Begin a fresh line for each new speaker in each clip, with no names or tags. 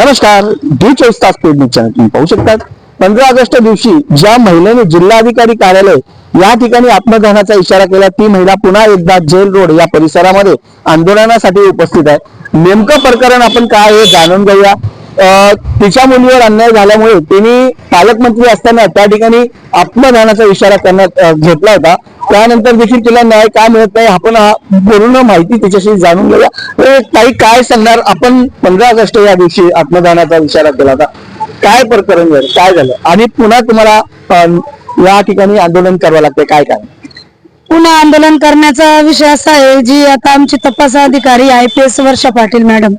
नमस्कार डी चोवीस तास पेड न्यूज चॅनल तुम्ही पाहू शकतात. पंधरा ऑगस्ट दिवशी ज्या महिलेने जिल्हाधिकारी कार्यालय या ठिकाणी आत्मदहनाचा इशारा केला ती महिला पुन्हा एकदा जेल रोड या परिसरामध्ये आंदोलनासाठी उपस्थित आहे. नेमकं प्रकरण आपण काय हे जाणून घेऊया. अं, तिच्या मुलीवर अन्याय झाल्यामुळे तिने पालकमंत्री असताना त्या ठिकाणी आत्मदहनाचा इशारा करण्यात घेतला होता. त्यानंतर देखील तिला न्याय का मिळत नाही आपण पूर्ण माहिती तिच्याशी जाणून घेऊया. ताई काय सांगणार आपण पंधरा ऑगस्ट या दिवशी आत्मदानाचा इशारा केला होता. काय प्रकरण झालं? काय झालं? आणि पुन्हा तुम्हाला या ठिकाणी आंदोलन करावं लागतंय. काय काय
पुन्हा आंदोलन करण्याचा विषय असा आहे जी आता आमची तपास अधिकारी I P S Varsha Patil madam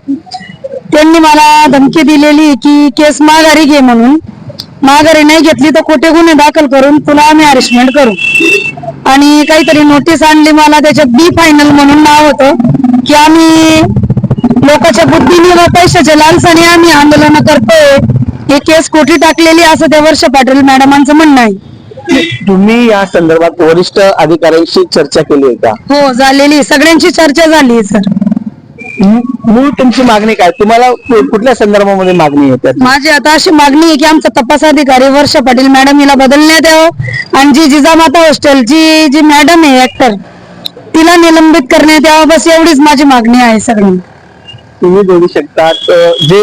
त्यांनी मला धमकी दिलेली की केस माघारी घे म्हणून. माघारी नाही घेतली तर खोटे गुन्हे दाखल करून तुला आम्ही अरेस्टमेंट करू. आणि काहीतरी नोटीस आणली मला त्याच्यात बी फायनल म्हणून नाव होतं की आम्ही लोकांच्या बुद्धीने व पैशाच्या लालसाने आम्ही आंदोलन करतोय. हे केस कोठी टाकलेली असं त्या वर्षा पाटील मॅडमांचं म्हणणं आहे.
तुम्ही या संदर्भात वरिष्ठ अधिकाऱ्यांशी चर्चा केली आहे का?
हो झालेली. सगळ्यांची चर्चा झाली सर.
मूळ तुमची मागणी काय? तुम्हाला कुठल्या संदर्भामध्ये मागणी आहे त्यात?
माझी आता अशी मागणी आहे की आमचा तपास अधिकारी वर्षा पाटील मॅडम हिला बदलण्यात यावं. आणि जी जिजामाता हॉस्टेलची जी मॅडम आहे ऍक्टर तिला निलंबित करण्यात यावं. बस एवढीच माझी मागणी आहे सगळी.
तुम्ही बोलू शकतात अ, जे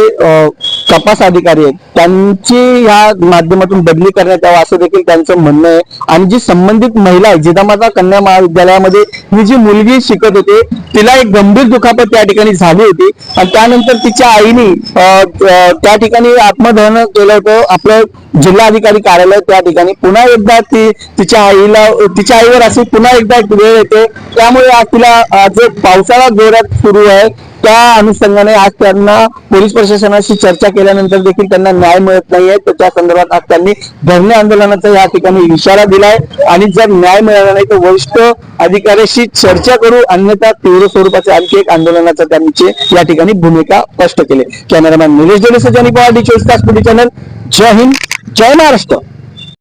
तपास अधिकारी आहेत. त्यांची या माध्यमातून बदली करण्यात यावं असं देखील त्यांचं म्हणणं आहे. आणि जी संबंधित महिला आहे जिदामाता कन्या महाविद्यालयामध्ये ही जी मुलगी शिकत होते तिला एक गंभीर दुखापत त्या ठिकाणी झाली होती. आणि त्यानंतर तिच्या आईने त्या ठिकाणी आत्मदहन केलं होतं. आपलं जिल्हाधिकारी कार्यालय त्या ठिकाणी. पुन्हा एकदा ती तिच्या आईला तिच्या आईवर अशी पुन्हा एकदा वेळ येते. त्यामुळे आज तिला आज पावसाळा जोरात सुरू आहे. त्या अनुषंगाने आज त्यांना पोलीस प्रशासनाशी चर्चा केल्यानंतर देखील त्यांना न्याय मिळत नाहीये. तर त्या संदर्भात आज त्यांनी धरणे आंदोलनाचा या ठिकाणी इशारा दिलाय. आणि जर न्याय मिळाला नाही तर वरिष्ठ अधिकाऱ्याशी चर्चा करू. अन्यथा तीव्र स्वरूपाचे आणखी एक आंदोलनाचा त्यांची या ठिकाणी भूमिका स्पष्ट केली. कॅमेरामॅन निलेश जोडे सजानी पवार डी चोवीस तास पुढे चॅनल. जय हिंद जय महाराष्ट्र.